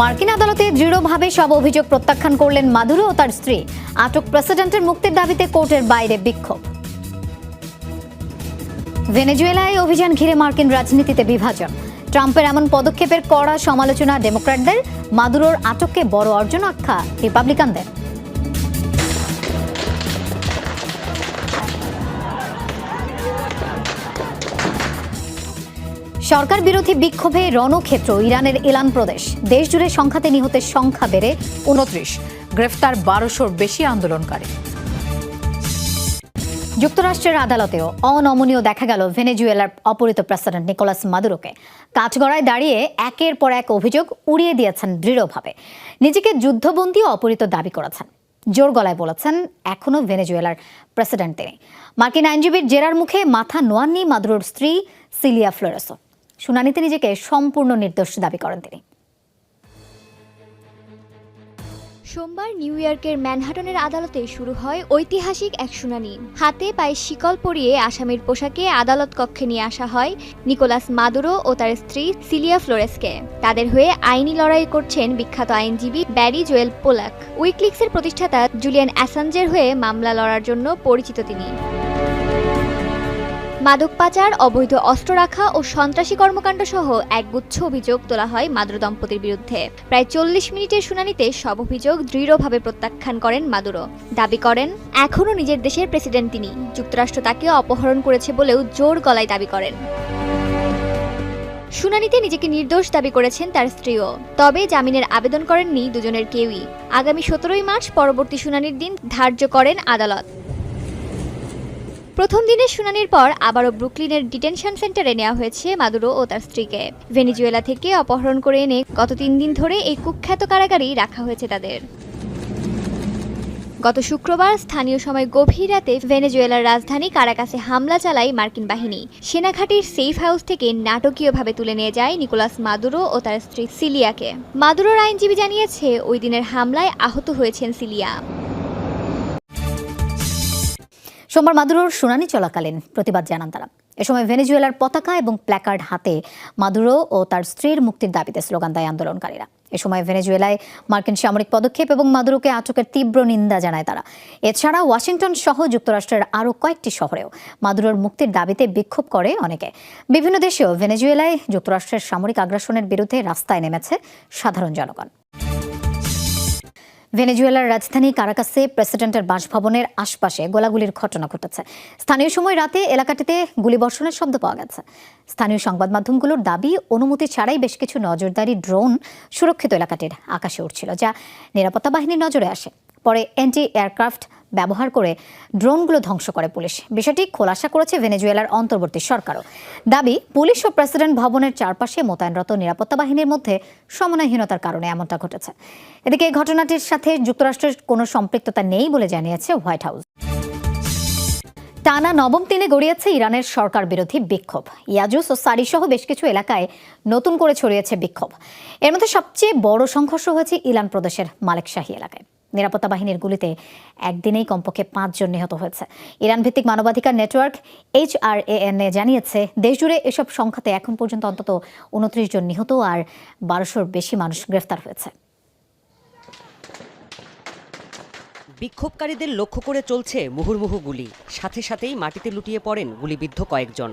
মার্কিন আদালতে দৃঢ়ভাবে সব অভিযোগ প্রত্যাখ্যান করলেন মাদুরো ও তার স্ত্রী। আটক প্রেসিডেন্টের মুক্তির দাবিতে কোর্টের বাইরে বিক্ষোভ। ভেনেজুয়েলায় অভিযান ঘিরে মার্কিন রাজনীতিতে বিভাজন। ট্রাম্পের এমন পদক্ষেপের কড়া সমালোচনা ডেমোক্র্যাটদের। মাদুরোর আটককে বড় অর্জন আখ্যা রিপাবলিকানদের। সরকার বিরোধী বিক্ষোভে রণক্ষেত্র, ইরানের ইলান প্রদেশ। দেশ জুড়ে সংখ্যাতে নিহতের সংখ্যা বেড়ে উনত্রিশ। গ্রেফতার বারোশোর বেশি আন্দোলনকারী। যুক্তরাষ্ট্রের আদালতেও অনমনীয় দেখা গেল ভেনেজুয়েলার অপহৃত প্রেসিডেন্ট নিকোলাস মাদুরোকে। কাঠগড়ায় দাঁড়িয়ে একের পর এক অভিযোগ উড়িয়ে দিয়েছেন দৃঢ়ভাবে। নিজেকে যুদ্ধবন্দী অপহৃত দাবি করেছেন। জোর গলায় বলেছেন এখনও ভেনেজুয়েলার প্রেসিডেন্ট তিনি। মার্কিন আইনজীবীর জেরার মুখে মাথা নোয়াননি মাদুরোর স্ত্রী সিলিয়া ফ্লোরেসো। শুনানিতে নিজেকে সম্পূর্ণ নির্দোষ দাবি করেন তিনি। সোমবার নিউ ইয়র্কের ম্যানহাটনের আদালতে শুরু হয় ঐতিহাসিক এক শুনানি। হাতে পায়ে শিকল পরিয়ে আসামির পোশাকে আদালত কক্ষে নিয়ে আসা হয় নিকোলাস মাদুরো ও তার স্ত্রী সিলিয়া ফ্লোরেসকে। তাদের হয়ে আইনি লড়াই করছেন বিখ্যাত আইনজীবী ব্যারি জোয়েল পোলাক। উইকলিক্সের প্রতিষ্ঠাতা জুলিয়ান অ্যাসাঞ্জের হয়ে মামলা লড়ার জন্য পরিচিত তিনি। মাদক পাচার অবৈধ অস্ত্র রাখা ও সন্ত্রাসী কর্মকাণ্ড সহ একগুচ্ছ অভিযোগ তোলা হয় মাদুরো দম্পতির বিরুদ্ধে। প্রায় চল্লিশ মিনিটের শুনানিতে সব অভিযোগ দৃঢ়ভাবে প্রত্যাখ্যান করেন মাদুরো দাবি করেন, এখনও নিজের দেশের প্রেসিডেন্ট তিনি। যুক্তরাষ্ট্র তাকে অপহরণ করেছে বলেও জোর গলায় দাবি করেন। শুনানিতে নিজেকে নির্দোষ দাবি করেছেন তার স্ত্রীও। তবে জামিনের আবেদন করেননি দুজনের কেউই। আগামী সতেরোই মার্চ পরবর্তী শুনানির দিন ধার্য করেন আদালত। প্রথম দিনের শুনানির পর আবারও ব্রুকলিনের ডিটেনশন সেন্টারে নেওয়া হয়েছে মাদুরো ও তার স্ত্রীকে। ভেনিজুয়েলা থেকে অপহরণ করে এনে গত তিন দিন ধরে এই কুখ্যাত কারাগারেই রাখা হয়েছে তাদের। গত শুক্রবার স্থানীয় সময় গভীর রাতে ভেনেজুয়েলার রাজধানী কারাকাসে হামলা চালায় মার্কিন বাহিনী। সেনাঘাটির সেফ হাউস থেকে নাটকীয়ভাবে তুলে নিয়ে যায় নিকোলাস মাদুরো ও তার স্ত্রী সিলিয়াকে। মাদুরোর আইনজীবী জানিয়েছে, ওই দিনের হামলায় আহত হয়েছেন সিলিয়া। সোমবার মাদুরোর শুনানি চলাকালীন প্রতিবাদ জানান তারা। এ সময় ভেনেজুয়েলার পতাকা এবং প্ল্যাকার্ড হাতে মাদুরো ও তার স্ত্রীর মুক্তির দাবিতে স্লোগান দেয় আন্দোলনকারীরা। এ সময় ভেনেজুয়েলায় মার্কিন সামরিক পদক্ষেপ এবং মাদুরোকে আটকের তীব্র নিন্দা জানায় তারা। এছাড়া ওয়াশিংটন সহ যুক্তরাষ্ট্রের আরও কয়েকটি শহরেও মাদুরোর মুক্তির দাবিতে বিক্ষোভ করে অনেকে। বিভিন্ন দেশেও ভেনেজুয়েলায় যুক্তরাষ্ট্রের সামরিক আগ্রাসনের বিরুদ্ধে রাস্তায় নেমেছে সাধারণ জনগণ। ভেনেজুয়েলার রাজধানী কারাকাসে প্রেসিডেন্টের বাসভবনের আশপাশে গোলাগুলির ঘটনা ঘটেছে। স্থানীয় সময় রাতে এলাকাটিতে গুলিবর্ষণের শব্দ পাওয়া গেছে। স্থানীয় সংবাদ মাধ্যমগুলোর দাবি, অনুমতি ছাড়াই বেশ কিছু নজরদারি ড্রোন সুরক্ষিত এলাকাটির আকাশে উঠছিল যা নিরাপত্তা বাহিনীর নজরে আসে। পরে অ্যান্টি এয়ারক্রাফট ব্যবহার করে ড্রোনগুলো ধ্বংস করে পুলিশ। বিষয়টি খোলাসা করেছে ভেনেজুয়েলার অন্তর্বর্তী সরকারও। দাবি, পুলিশ ও প্রেসিডেন্ট ভবনের চারপাশে মোতায়েনরত নিরাপত্তা বাহিনীর মধ্যে সমন্বয়হীনতার কারণে এমনটা ঘটেছে। এদিকে এই ঘটনাটির সাথে যুক্তরাষ্ট্রের কোনো সম্পৃক্ততা নেই বলে জানিয়েছে হোয়াইট হাউস। টানা নবম দিনে গড়িয়েছে ইরানের সরকার বিরোধী বিক্ষোভ। ইয়াজুস ও সারি সহ বেশ কিছু এলাকায় নতুন করে ছড়িয়েছে বিক্ষোভ। এর মধ্যে সবচেয়ে বড় সংঘর্ষ হয়েছে ইলান প্রদেশের মালেকশাহী এলাকায়। নিরাপত্তা বাহিনীর গুলিতে একদিনেই কমপক্ষে পাঁচজন নিহত হয়েছে। ইরান ভিত্তিক মানবাধিকার নেটওয়ার্ক এইচ আর এ জানিয়েছে, দেশজুড়ে এসব সংখ্যাতে এখন পর্যন্ত অন্তত উনত্রিশ জন নিহত আর বারোশোর বেশি মানুষ গ্রেফতার হয়েছে। বিক্ষোভকারীদের লক্ষ্য করে চলছে মুহুর্মুহু গুলি। সাথে সাথেই মাটিতে লুটিয়ে পড়েন গুলিবিদ্ধ কয়েকজন।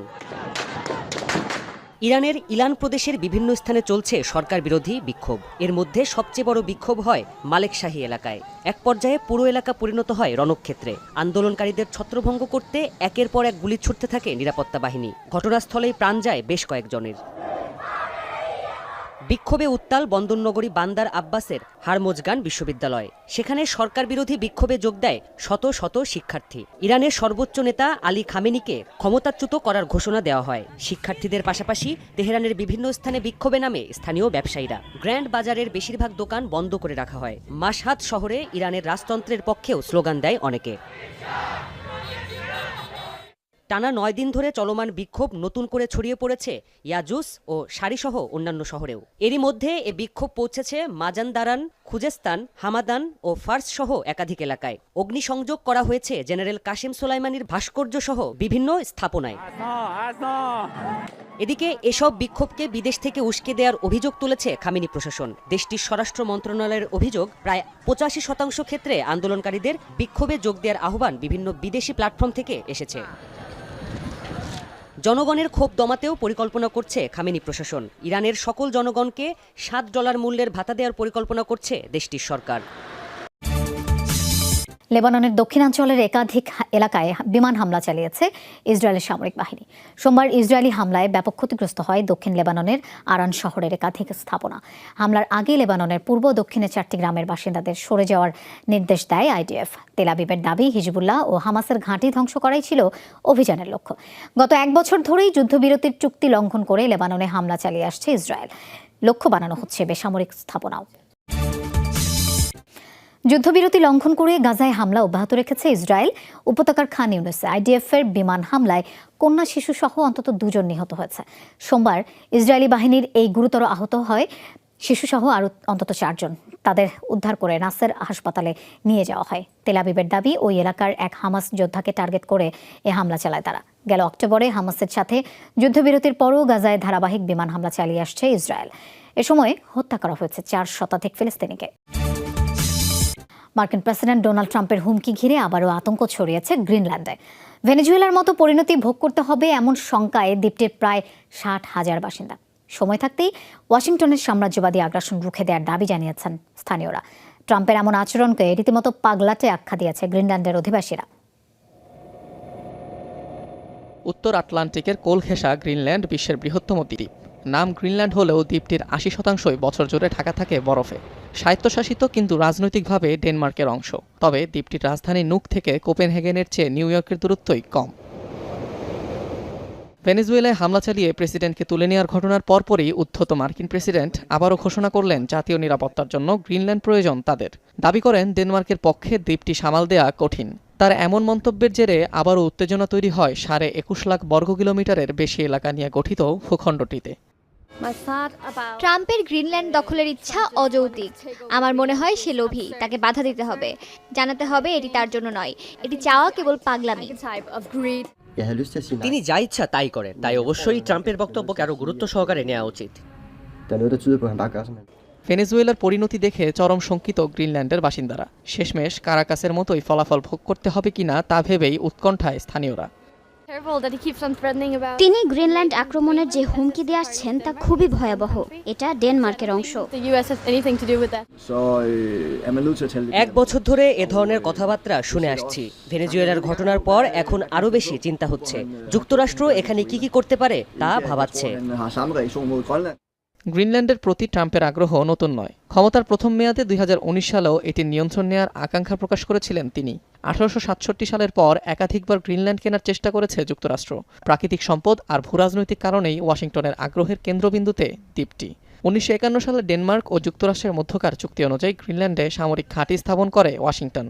ইরানের ইলান প্রদেশের বিভিন্ন স্থানে চলছে সরকার বিরোধী বিক্ষোভ। এর মধ্যে সবচেয়ে বড় বিক্ষোভ হয় মালেকশাহী এলাকায়। এক পর্যায়ে পুরো এলাকা পরিণত হয় রণক্ষেত্রে। আন্দোলনকারীদের ছত্রভঙ্গ করতে একের পর এক গুলি ছুটতে থাকে নিরাপত্তা বাহিনী। ঘটনাস্থলেই প্রাণ যায় বেশ কয়েকজনের। বিক্ষোভে উত্তাল বন্দরনগরী বান্দার আব্বাসের হারমোজগান বিশ্ববিদ্যালয়। সেখানে সরকার বিরোধী বিক্ষোভে যোগ দেয় শত শত শিক্ষার্থী। ইরানের সর্বোচ্চ নেতা আলী খামেনিকে ক্ষমতাচ্যুত করার ঘোষণা দেওয়া হয়। শিক্ষার্থীদের পাশাপাশি তেহরানের বিভিন্ন স্থানে বিক্ষোভে নামে স্থানীয় ব্যবসায়ীরা। গ্র্যান্ড বাজারের বেশিরভাগ দোকান বন্ধ করে রাখা হয়। মাসহাদ শহরে ইরানের রাজতন্ত্রের পক্ষেও স্লোগান দেয় অনেকে। টানা নয় দিন ধরে চলমান বিক্ষোভ নতুন করে ছড়িয়ে পড়েছে ইয়াজুস ও সারিসহ অন্যান্য শহরেও। এরই মধ্যে এ বিক্ষোভ পৌঁছেছে মাজানদারান, খুজেস্তান, হামাদান ও ফার্স সহ একাধিক এলাকায়। অগ্নিসংযোগ করা হয়েছে জেনারেল কাশিম সোলাইমানির ভাস্কর্য সহ বিভিন্ন স্থাপনায়। এদিকে এসব বিক্ষোভকে বিদেশ থেকে উস্কে দেওয়ার অভিযোগ তুলেছে খামিনি প্রশাসন। দেশটির স্বরাষ্ট্র মন্ত্রণালয়ের অভিযোগ, প্রায় পঁচাশি শতাংশ ক্ষেত্রে আন্দোলনকারীদের বিক্ষোভে যোগ দেওয়ার আহ্বান বিভিন্ন বিদেশি প্ল্যাটফর্ম থেকে এসেছে। জনগণের ক্ষোভ দমাতেও পরিকল্পনা করছে খামেনি প্রশাসন। ইরানের সকল জনগণকে সাত ডলার মূল্যের ভাতা দেওয়ার পরিকল্পনা করছে দেশটির সরকার। লেবাননের দক্ষিণাঞ্চলের একাধিক এলাকায় বিমান হামলা চালিয়েছে ইসরায়েলের সামরিক বাহিনী। সোমবার ইসরায়েলি হামলায় ব্যাপক ক্ষতিগ্রস্ত হয় দক্ষিণ লেবাননের আরান শহরের একাধিক স্থাপনা। হামলার আগে লেবাননের পূর্ব দক্ষিণে চারটি গ্রামের বাসিন্দাদের সরে যাওয়ার নির্দেশ দেয় আইডিএফ। তেলাবিবের দাবি, হিজবুল্লাহ ও হামাসের ঘাঁটি ধ্বংস করাই ছিল অভিযানের লক্ষ্য। গত এক বছর ধরেই যুদ্ধবিরতির চুক্তি লঙ্ঘন করে লেবাননে হামলা চালিয়ে আসছে ইসরায়েল। লক্ষ্য বানানো হচ্ছে বেসামরিক স্থাপনাও। যুদ্ধবিরতি লঙ্ঘন করে গাজায় হামলা অব্যাহত রেখেছে ইসরায়েল। উপত্যকার খান ইউনিসে আইডিএফ এর বিমান হামলায় কন্যা শিশু সহ অন্তত দুজন নিহত হয়েছে। সোমবার ইসরায়েলি বাহিনীর এই গুরুতর আহত হয় শিশুসহ আরও অন্তত চারজন। তাদের উদ্ধার করে নাসের হাসপাতালে নিয়ে যাওয়া হয়। তেলাবিবের দাবি, ওই এলাকার এক হামাস যোদ্ধাকে টার্গেট করে এ হামলা চালায় তারা। গেল অক্টোবরে হামাসের সাথে যুদ্ধবিরতির পরও গাজায় ধারাবাহিক বিমান হামলা চালিয়ে আসছে ইসরায়েল। এ সময় হত্যা করা হয়েছে চার শতাধিক ফিলিস্তিনিকে। মার্কিন প্রেসিডেন্ট ডোনাল্ড ট্রাম্পের হুমকি ঘিরে আবারও আতঙ্ক ছড়িয়েছে গ্রিনল্যান্ডে। ভেনেজুয়েলার মতো পরিণতি ভোগ করতে হবে এমন শঙ্কায় দ্বীপটির প্রায় ষাট হাজার বাসিন্দা। সময় থাকতেই ওয়াশিংটনের সাম্রাজ্যবাদী আগ্রাসন রুখে দেওয়ার দাবি জানিয়েছেন স্থানীয়রা। ট্রাম্পের এমন আচরণকে রীতিমতো পাগলাটে আখ্যা দিয়েছে গ্রিনল্যান্ডের অধিবাসীরা। উত্তর আটলান্টিকের কোল ঘেঁষা গ্রিনল্যান্ড বিশ্বের বৃহত্তম দ্বীপ। নাম গ্রিনল্যান্ড হলেও দ্বীপটির আশি শতাংশই বছর জুড়ে ঢাকা থাকে বরফে। স্বায়ত্তশাসিত কিন্তু রাজনৈতিকভাবে ডেনমার্কের অংশ। তবে দ্বীপটির রাজধানী নুক থেকে কোপেনহেগেনের চেয়ে নিউ ইয়র্কের দূরত্বই কম। ভেনেজুয়েলায় হামলা চালিয়ে প্রেসিডেন্টকে তুলে নেওয়ার ঘটনার পরপরই উদ্ধত মার্কিন প্রেসিডেন্ট আবারও ঘোষণা করলেন জাতীয় নিরাপত্তার জন্য গ্রিনল্যান্ড প্রয়োজন তাদের। দাবি করেন, ডেনমার্কের পক্ষে দ্বীপটি সামাল দেয়া কঠিন। তার এমন মন্তব্যের জেরে আবারও উত্তেজনা তৈরি হয় সাড়ে একুশ লাখ বর্গ কিলোমিটারের বেশি এলাকা নিয়ে গঠিত ভূখণ্ডটিতে। ট্রাম্পের গ্রিনল্যান্ড দখলের ইচ্ছা অযৌক্তিক। আমার মনে হয় সে লোভী তাকে বাধা দিতে হবে। জানাতে হবে এটি তার জন্য নয়। এটি চাওয়া কেবল পাগলামি. তিনি যা ইচ্ছা তাই করেন। তাই অবশ্যই ট্রাম্পের বক্তব্যকে আরও গুরুত্ব সহকারে নেওয়া উচিত। ভেনেজুয়েলার পরিণতি দেখে চরম শঙ্কিত গ্রিনল্যান্ডের বাসিন্দারা। শেষমেশ কারাকাসের মতোই ফলাফল ভোগ করতে হবে কিনা তা ভেবেই উৎকণ্ঠায় স্থানীয়রা। তিনি গ্রিনল্যান্ড আক্রমণের যে হুমকি দিয়ে আসছেন তা খুবই ভয়াবহ এটা ডেনমার্কের অংশ øh, er এক বছর ধরে এ ধরনের কথাবার্তা শুনে আসছি ভেনেজুয়েলার ঘটনার পর এখন আরও বেশি চিন্তা হচ্ছে যুক্তরাষ্ট্র এখানে কি কি করতে পারে তা ভাবাচ্ছে. গ্রিনল্যান্ডের প্রতি ট্রাম্পের আগ্রহ নতুন নয় ক্ষমতার প্রথম মেয়াদে দুই সালেও এটির নিয়ন্ত্রণ নেয়ার আকাঙ্ক্ষা প্রকাশ করেছিলেন তিনি। আঠারোশো সাতষট্টি সালের পর একাধিকবার গ্রিনল্যান্ড কেনার চেষ্টা করেছে যুক্তরাষ্ট্র। প্রাকৃতিক সম্পদ আর ভূরাজনৈতিক কারণেই ওয়াশিংটনের আগ্রহের কেন্দ্রবিন্দুতে দ্বীপটি উনিশশো একান্ন সালে ডেনমার্ক ও যুক্তরাষ্ট্রের মধ্যকার চুক্তি অনুযায়ী গ্রিনল্যান্ডে সামরিক ঘাঁটি স্থাপন করে ওয়াশিংটন।